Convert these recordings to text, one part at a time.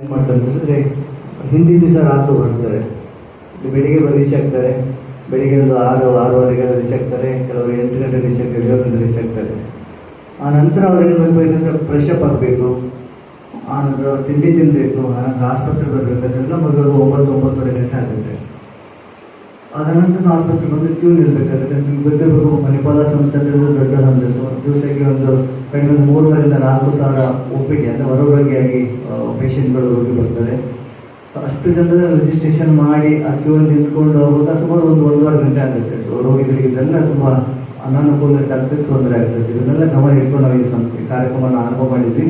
ಏನು ಮಾಡ್ತಾರೆ ಅಂತಂದರೆ ಹಿಂದಿನ ದಿವಸ ರಾತ್ರಿ ಹೊರಡ್ತಾರೆ ಬೆಳಿಗ್ಗೆ ಬಂದು ರೀಚ್ ಆಗ್ತಾರೆ. ಬೆಳಿಗ್ಗೆ ಒಂದು ಆರು, ಆರೂವರೆಗೆಲ್ಲ ರೀಚ್ ಆಗ್ತಾರೆ. ಕೆಲವರು ಎಂಟು ಗಂಟೆ ರೀಚ್ ಆಗ್ತಾರೆ, ಏಳು ಗಂಟೆ ರೀಚ್ ಆಗ್ತಾರೆ. ಆ ನಂತರ ಅವ್ರು ಏನು ಬರಬೇಕಂದ್ರೆ ಫ್ರೆಶ್ ಅಪ್ ಆಗಬೇಕು. ಆ ನಂತರ ಅವ್ರು ತಿಂಡಿ ತಿನ್ನಬೇಕು ಆನಂತರ ಆಸ್ಪತ್ರೆಗೆ ಬರಬೇಕು. ಅದೆಲ್ಲ ಮಗುವಾಗ ಒಂಬತ್ತು, ಒಂಬತ್ತುವರೆ ಗಂಟೆ ಆಗುತ್ತೆ. ಅದ ಆಸ್ಪತ್ರೆ ಆಸ್ಪತ್ರೆಗೆ ಬಂದು ಕ್ಯೂ ನಿಲ್ಬೇಕಾಗುತ್ತೆ ನಿಮ್ಗೆ ಗೊತ್ತಿರಬೇಕು ಮಣಿಪಾಲ ಸಂಸ್ಥೆ ಒಂದು ದೊಡ್ಡ ಸಂಸ್ಥೆ. ಸೊ ದಿವಸಕ್ಕೆ ಒಂದು ಕಡಿಮೆ ಮೂರುವರಿಂದ ನಾಲ್ಕು ಸಾವಿರ ಒಪ್ಪಿಗೆ, ಅಂದರೆ ಹೊರರೋಗಿಯಾಗಿ ಪೇಷಂಟ್ಗಳು ರೋಗಿ ಬರ್ತಾರೆ. ಸೊ ಅಷ್ಟು ಜನದ ರಿಜಿಸ್ಟ್ರೇಷನ್ ಮಾಡಿ ಆ ಕ್ಯೂ ನಿಂತ್ಕೊಂಡು ಹೋಗುವಾಗ ಸುಮಾರು ಒಂದು ಒಂದೂವರೆ ಗಂಟೆ ಆಗುತ್ತೆ. ಸೊ ರೋಗಿಗಳಿಗೆ ಇದೆಲ್ಲ ತುಂಬ ಅನಾನುಕೂಲತೆ ಆಗ್ತದೆ, ತೊಂದರೆ ಆಗ್ತದೆ. ಇದನ್ನೆಲ್ಲ ಗಮನ ಇಟ್ಕೊಂಡು ನಾವು ಈ ಸಂಸ್ಥೆ ಕಾರ್ಯಕ್ರಮನ ಆರಂಭ ಮಾಡಿದ್ವಿ.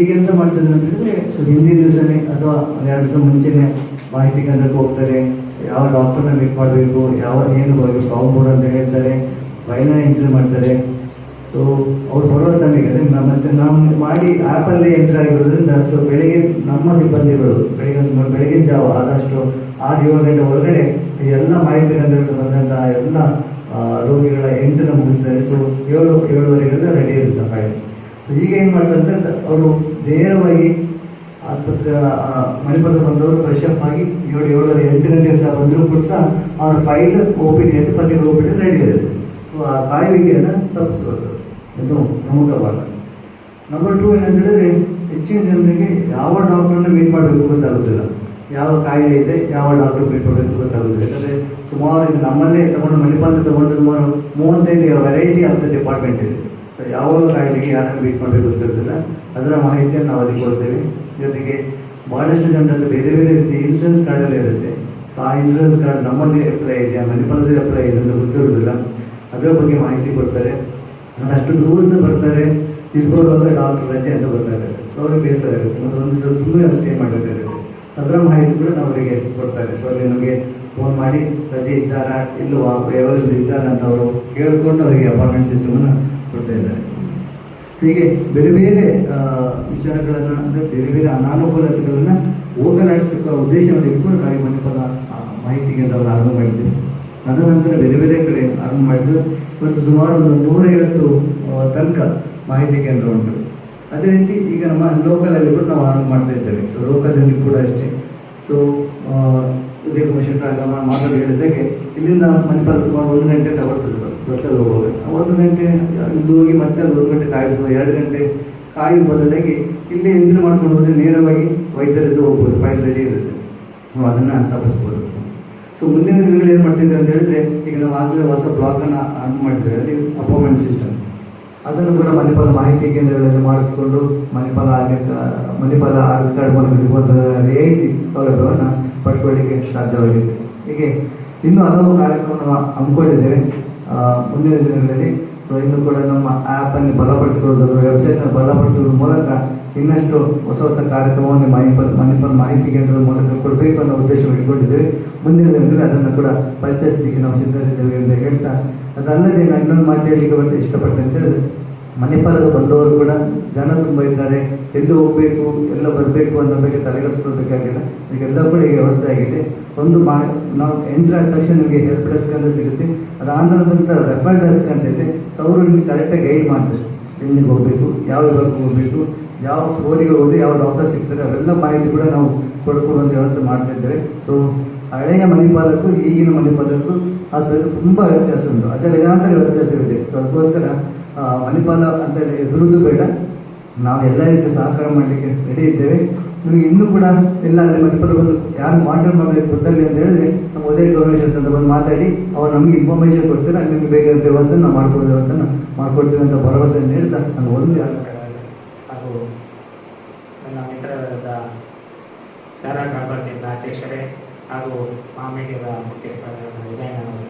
ಈಗ ಎಂತ ಮಾಡ್ತಿದ್ರು ಅಂತ ಹೇಳಿದ್ರೆ ಸೊ ಹಿಂದಿನ ದಿವಸನೇ ಅಥವಾ ಎರಡು ದಿವಸ ಮುಂಚೆನೆ ಮಾಹಿತಿ ಕೇಂದ್ರಕ್ಕೆ ಹೋಗ್ತಾರೆ. ಯಾವ ಡಾಕ್ಟರ್ನ ಮೀಟ್ ಮಾಡಬೇಕು, ಯಾವ ಏನು ಬರಬೇಕು ಬೋರ್ಡ್ ಅಂತ ಹೇಳ್ತಾರೆ ಫೈಲ್ನ ಎಂಟ್ರಿ ಮಾಡ್ತಾರೆ. ಸೊ ಅವ್ರು ಬರೋ ತಮಗೆ ಮತ್ತೆ ನಾವು ಮಾಡಿ ಆ್ಯಪಲ್ಲೇ ಎಂಟ್ರಿ ಆಗಿರೋದ್ರಿಂದ ಸೊ ಬೆಳಿಗ್ಗೆ ನಮ್ಮ ಸಿಬ್ಬಂದಿಗಳು, ಬೆಳಿಗ್ಗೆ ಒಂದು ಬೆಳಗಿನ ಜಾವ ಆದಷ್ಟು ಆರು ಏಳು ಗಂಟೆ ಒಳಗಡೆ ಎಲ್ಲ ಮಾಹಿತಿ ಕೇಂದ್ರಗಳು ಬಂದಂಥ ಎಲ್ಲ ರೋಗಿಗಳ ಎಂಟ್ರಿನ ಮುಗಿಸ್ತಾರೆ. ಸೊ ಏಳು, ಏಳುವರೆಗೆಲ್ಲ ರೆಡಿ ಇರುತ್ತೆ ಫೈಲ್ ಸೊ ಈಗ ಏನು ಮಾಡ್ತಾರೆ ಅವರು ನೇರವಾಗಿ ಆಸ್ಪತ್ರೆ ಮಣಿಪಾಲ ಬಂದವರು ಫ್ರೆಶ್ ಅಪ್ ಆಗಿ ಏಳು ಏಳು ಎಂಟು ಗಂಟೆ ಸಹ ಬಂದರೂ ಕೂಡ ಸಹ ಅವರ ಫೈಲ್ ಒ ಎಂಟು ಡಿ ಅಂತ particular O P D ready ಇರುತ್ತೆ ಸೊ ಆ ಕಾಯುವಿಕೆಯನ್ನು ತಪ್ಪಿಸುವುದು. ಇದು ಪ್ರಮುಖ ಭಾಗ ನಂಬರ್ ಟೂ ಏನಂತ ಹೇಳಿದ್ರೆ, ಹೆಚ್ಚಿನ ಜನರಿಗೆ ಯಾವ ಡಾಕ್ಟರ್ನ ಮೀಟ್ ಮಾಡಬೇಕು ಗೊತ್ತಾಗೋದಿಲ್ಲ. ಯಾವ ಕಾಯಿಲೆ ಇದೆ, ಯಾವ ಡಾಕ್ಟರ್ ಮೀಟ್ ಮಾಡಬೇಕು ಗೊತ್ತಾಗೋದಿಲ್ಲ. ಯಾಕಂದರೆ ಸುಮಾರು ನಮ್ಮಲ್ಲೇ ತಗೊಂಡು ಮಣಿಪಾಲ ತಗೊಂಡು ಸುಮಾರು ಮೂವತ್ತೈದು ವೆರೈಟಿ ಆಫ್ ದ ಡಿಪಾರ್ಟ್ಮೆಂಟ್ ಇದೆ. ಯಾವ ಕಾಯಿಲೆಗೆ ಯಾರನ್ನು ಮೀಟ್ ಮಾಡಬೇಕು ಗೊತ್ತಿರೋದಿಲ್ಲ ಅದರ ಮಾಹಿತಿಯನ್ನು ನಾವು ಕೊಡ್ತೇವೆ. ಜೊತೆಗೆ ಬಹಳಷ್ಟು ಜನರಲ್ಲಿ ಬೇರೆ ಬೇರೆ ರೀತಿ ಇನ್ಶೂರೆನ್ಸ್ ಕಾರ್ಡೆಲ್ಲ ಇರುತ್ತೆ. ಸೊ ಆ ಇನ್ಶೂರೆನ್ಸ್ ಕಾರ್ಡ್ ನಮ್ಮಲ್ಲಿ ಅಪ್ಲೈ ಇದೆಯಾ ಮಣಿಪಾಲದಲ್ಲಿ ಅಪ್ಲೈ ಇದೆ ಅಂತ ಗೊತ್ತಿರೋದಿಲ್ಲ ಅದರ ಬಗ್ಗೆ ಮಾಹಿತಿ ಕೊಡ್ತಾರೆ. ಅಷ್ಟು ದೂರದಿಂದ ಬರ್ತಾರೆ. ತಿಳ್ಕೊಳ್ಳುವಾಗ ಡಾಕ್ಟರ್ ರಜೆ ಅಂತ ಬರ್ತಾರೆ. ಸೊ ಅವ್ರಿಗೆ ಬೇಸರ ಇರುತ್ತೆ ಮತ್ತು ಒಂದು ದಿವಸ ತುಂಬ ಸ್ಟೇ ಮಾಡಬೇಕಾಗುತ್ತೆ ಅದರ ಮಾಹಿತಿ ಕೂಡ ನಾವು ಅವರಿಗೆ ಕೊಡ್ತಾರೆ. ಸೊ ಅಲ್ಲಿ ನಮಗೆ ಫೋನ್ ಮಾಡಿ, ರಜೆ ಇದ್ದಾರಾ ಇಲ್ಲವಾ ಯಾವಾಗ ಇದ್ದಾರಾ ಅಂತ ಅವರು ಕೇಳಿಕೊಂಡು ಅವರಿಗೆ ಅಪಾಯಿಂಟ್ಮೆಂಟ್ ಸಿಸ್ಟಮನ್ನು ಕೊಡ್ತಾ ಇದ್ದಾರೆ. ಹೀಗೆ ಬೇರೆ ಬೇರೆ ವಿಚಾರಗಳನ್ನ, ಅಂದರೆ ಬೇರೆ ಬೇರೆ ಅನಾನುಕೂಲತೆಗಳನ್ನು ಹೋಗಲಾಡಿಸಲಿಕ್ಕೆ ಉದ್ದೇಶವನ್ನು ಇಟ್ಕೊಂಡು ಕಾಯಿ ಮಂಟಪದ ಮಾಹಿತಿಗೆ ನಾವು ಆರಂಭ ಮಾಡಿದ್ದೀವಿ ತದನಂತರ ನಂತರ ಬೇರೆ ಬೇರೆ ಕಡೆ ಆರಂಭ ಮಾಡಿದ್ದು ಮತ್ತು ಸುಮಾರು ಒಂದು ನೂರೈವತ್ತು ತನಕ ಮಾಹಿತಿ ಕೇಂದ್ರ ಉಂಟು. ಅದೇ ರೀತಿ ಈಗ ನಮ್ಮ ಲೋಕಲಲ್ಲಿ ಕೂಡ ನಾವು ಆರಂಭ ಮಾಡ್ತಾ ಇದ್ದೇವೆ. ಸೊ, ಲೋಕದಲ್ಲಿ ಕೂಡ ಅಷ್ಟೇ. ಸೊ ಉದಯ ಕಮಿಷನ್ ಆಗ ಮಾತಾಡಿ ಹೇಳಿದಾಗೆ ಇಲ್ಲಿಂದ ಮಣಿಪಾಲ್ ಸುಮಾರು ಒಂದು ಗಂಟೆ ತಗೊಳ್ತದೆ ಬಸ್ಸಲ್ಲಿ ಹೋಗುವಾಗ. ಒಂದು ಗಂಟೆ ಇಲ್ಲಿ ಹೋಗಿ ಮತ್ತೆ ಅಲ್ಲಿ ಒಂದು ಗಂಟೆ ಕಾಯಿಸುವ, ಎರಡು ಗಂಟೆ ಕಾಯಿ ಬದಲಾಗಿ ಇಲ್ಲಿ ಎಂಟ್ರಿ ಮಾಡ್ಕೊಂಡು ಹೋದ್ರೆ ನೇರವಾಗಿ ವೈದ್ಯರದ್ದು ಹೋಗ್ಬೋದು, ಫೈಲ್ ರೆಡಿ ಇರುತ್ತೆ. ನಾವು ಅದನ್ನು ತಪ್ಪಿಸ್ಬೋದು. ಸೊ ಮುಂದಿನ ದಿನಗಳು ಏನು ಮಾಡ್ತಿದ್ದೆ ಅಂತ ಹೇಳಿದ್ರೆ, ಈಗ ನಾವು ಆಗಲೇ ಹೊಸ ಬ್ಲಾಕನ್ನು ಆನ್ ಮಾಡಿದ್ದೇವೆ. ಅಲ್ಲಿ ಅಪಾಯಿಂಟ್ಮೆಂಟ್ ಸಿಸ್ಟಮ್ ಅದನ್ನು ಕೂಡ ಮಣಿಪಾಲ ಮಾಹಿತಿ ಕೇಂದ್ರಗಳಲ್ಲಿ ಮಾಡಿಸ್ಕೊಂಡು ಮಣಿಪಾಲ ಆರೋಗ್ಯ ಮಣಿಪಾಲ ಆರೋಗ್ಯ ಕಾರ್ಡ್ ಮೂಲಕ ಸಿಗುವಂತಹ ರಿಯಾಯಿತಿ ಸೌಲಭ್ಯವನ್ನು ಪಡ್ಕೊಳ್ಳಿಕ್ಕೆ ಸಾಧ್ಯವಾಗಿದೆ. ಹೀಗೆ ಇನ್ನೂ ಹಲವು ಕಾರ್ಯಕ್ರಮ ಹಮ್ಮಿಕೊಂಡಿದ್ದೇವೆ. ಮುಂದಿನ ದಿನಗಳಲ್ಲಿ ಸೊ ಇನ್ನು ಕೂಡ ನಮ್ಮ ಆ್ಯಪನ್ನು ಬಲಪಡಿಸಿಕೊಳ್ಳೋದು ವೆಬ್ಸೈಟ್ನ ಬಲಪಡಿಸುವುದರ ಮೂಲಕ ಇನ್ನಷ್ಟು ಹೊಸ ಹೊಸ ಕಾರ್ಯಕ್ರಮವನ್ನು ಮಣಿಪಾಲ್ ಮಣಿಪಾಲ್ ಮಾಹಿತಿ ಕೇಂದ್ರದ ಮೂಲಕ ಕೊಡಬೇಕು ಅನ್ನೋ ಉದ್ದೇಶವನ್ನು ಇಟ್ಕೊಂಡಿದ್ದೇವೆ. ಮುಂದಿನ ದಿನಗಳಲ್ಲಿ ಅದನ್ನು ಕೂಡ ಪರಿಚಯಿಸಲಿಕ್ಕೆ ನಾವು ಸಿದ್ಧರಿದ್ದೇವೆ ಎಂದು ಹೇಳ್ತಾ, ಅದಲ್ಲದೆ ನಾನು ಇನ್ನೊಂದು ಮಾತು ಹೇಳಲಿಕ್ಕೆ ಬಂದು ಇಷ್ಟಪಟ್ಟೆ ಅಂತ ಹೇಳಿದ್ರೆ ಮಣಿಪಾಲದ ಬಂದವರು ಕೂಡ ಜನ ತುಂಬ ಇದ್ದಾರೆ. ಎಲ್ಲಿ ಹೋಗಬೇಕು, ಎಲ್ಲ ಬರಬೇಕು ಅನ್ನೋ ಬಗ್ಗೆ ತಲೆಗೆಡಿಸ್ಕೊಳ್ಬೇಕಾಗಿಲ್ಲ ಈಗೆಲ್ಲ ಕೂಡ ಈಗ ವ್ಯವಸ್ಥೆ ಆಗಿದೆ. ಒಂದು ಮಾ, ನಾವು ಎಂಟ್ರ್ ಆದ ತಕ್ಷಣ ನಿಮಗೆ ಹೆಲ್ಪ್ ಡೆಸ್ಕ್ ಅಂತ ಸಿಗುತ್ತೆ. ಅದಾದ ರೆಫರ್ ಡೆಸ್ಕ್ ಅಂತ ಇದೆ. ಅವರು ನಿಮಗೆ ಕರೆಕ್ಟಾಗಿ ಗೈಡ್ ಮಾಡ್ತಾರೆ. ಎಲ್ಲಿಗೆ ಹೋಗಬೇಕು, ಯಾವ ವಿಭಾಗಕ್ಕೆ ಹೋಗಬೇಕು, ಯಾವ ಫ್ಲೋರಿಗೆ ಹೋಗಿ ಯಾವ ಡಾಕ್ಟರ್ ಸಿಗ್ತಾರೆ, ಅವೆಲ್ಲ ಮಾಹಿತಿ ಕೂಡ ನಾವು ಕೊಡ್ಕೊಡುವಂಥ ವ್ಯವಸ್ಥೆ ಮಾಡ್ತಾ ಇದ್ದೇವೆ. ಸೊ ಹಳೆಯ ಮಣಿಪಾಲಕ್ಕೂ ಈಗಿನ ಮಣಿಪಾಲಕ್ಕೂ ಆಸ್ಪತ್ರೆ ತುಂಬ ವ್ಯತ್ಯಾಸ ಉಂಟು. ಅಜಗಜಾಂತರ ವ್ಯತ್ಯಾಸವಿದೆ. ಸೊ ಅದಕ್ಕೋಸ್ಕರ ಮಣಿಪಾಲ ಅಂತ ಎದುರುದು ಬೇಡ. ನಾವು ಎಲ್ಲ ರೀತಿ ಸಹಕಾರ ಮಾಡಲಿಕ್ಕೆ ರೆಡಿ ಇದ್ದೇವೆ. ನಿಮಗೆ ಇನ್ನೂ ಕೂಡ ಎಲ್ಲ ಅಲ್ಲಿ ಮಣಿಪಾಲ ಬಂದು ಯಾರು ಮಾಡ್ರೆ ಮಾಡಬೇಕು ಗೊತ್ತಾಗಲಿ ಅಂತ ಹೇಳಿದ್ರೆ ನಮ್ಮ ಉದಯ ಗೌರ್ಮೆಂಟ್ ಅಂತ ಬಂದು ಮಾತಾಡಿ, ಅವ್ರು ನಮಗೆ ಇನ್ಫಾರ್ಮೇಷನ್ ಕೊಡ್ತಾರೆ ನಿಮಗೆ ಬೇಕಾದ ವ್ಯವಸ್ಥೆ ನಾವು ಮಾಡ್ಕೊಡೋ ವ್ಯವಸ್ಥೆನ ಮಾಡ್ಕೊಡ್ತೀವಿ ಅಂತ ಭರವಸೆ ಹೇಳ್ತಾ ನಾನು ಒಂದು ಹಾಗೂ ನನ್ನ ಮಿತ್ರರಾದ ಕಾರ್ಬಾರ್ ಕೇಂದ್ರ ಅಧ್ಯಕ್ಷರೇ ಹಾಗೂ ಮಾಮೇಡಿಯರ ಮುಖ್ಯಸ್ಥರಾದ ವಿಜಯನವರು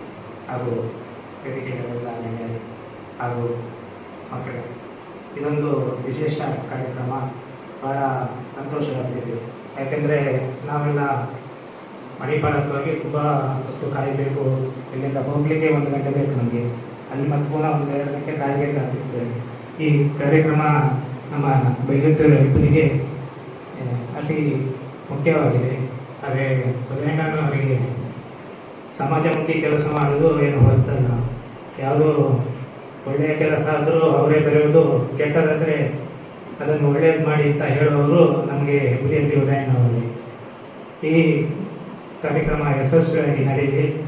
ಹಾಗೂ ವೇದಿಕೆಗಳೆಲ್ಲ ನೆನೆಯರು ಹಾಗೂ ಮಕ್ಕಳೇ ಇದೊಂದು ವಿಶೇಷ ಕಾರ್ಯಕ್ರಮ ಬಹಳ ಸಂತೋಷವಾಗಿದೆ ಯಾಕೆಂದರೆ ನಾವೆಲ್ಲ ಮಣಿಪಾಲಕ್ಕಾಗಿ ತುಂಬ ಹೊತ್ತು ಕಾಯಬೇಕು. ಇಲ್ಲಿಂದ ಹೋಗಲಿಕ್ಕೆ ಒಂದು ಗಂಟೆ ಬೇಕು ನಮಗೆ. ಅಲ್ಲಿ ಮತ್ತು ಪುನಃ ಒಂದು ಎರಡು ಗಂಟೆ ಕಾಯಬೇಕಾಗುತ್ತೆ ಈ ಕಾರ್ಯಕ್ರಮ ನಮ್ಮ ಬೆಳೆಯುತ್ತಿರುವ ರೈತರಿಗೆ ಅತಿ ಮುಖ್ಯವಾಗಿದೆ. ಆದರೆ ಬದನೆಕಾಳು ಅವರಿಗೆ ಸಮಾಜಮುಖಿ ಕೆಲಸ ಮಾಡೋದು ಏನು ಹೊಸದಲ್ಲ ಯಾವುದೋ ಒಳ್ಳೆಯ ಕೆಲಸ ಆದರೂ ಅವರೇ ಬರೆಯೋದು ಕೆಟ್ಟದಾದರೆ ಅದನ್ನು ಒಳ್ಳೆಯದು ಮಾಡಿ ಅಂತ ಹೇಳುವವರು ನಮಗೆ ಹುಲಿಯಲ್ಲಿ ಉದಯನವರಲ್ಲಿ. ಈ ಕಾರ್ಯಕ್ರಮ ಯಶಸ್ವಿಯಾಗಿ ನಡೆಯಲಿ.